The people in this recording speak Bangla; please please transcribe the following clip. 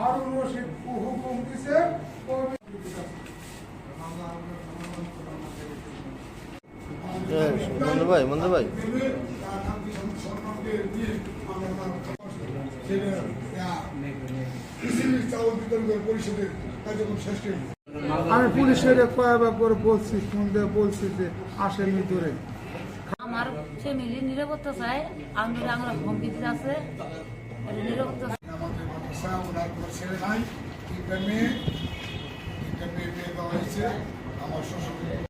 হারুন রশিদ হুকুম দিছে মন্দু ভাই মন্দু ভাই আমি পুলিশের কয়েকবার করে বলছি ফোন দিয়ে বলছি যে আসেনি ধরে আমার ফ্যামিলি নিরাপত্তা চাই আমরা আমরা হুমকি দিতে আছে নিরাপত্তা আমাদের ওনার কোনো ছেলে নাই। তিনটা মেয়ে তিনটা মেয়ে বিয়ে দেওয়া হয়েছে। আমার শ্বশুর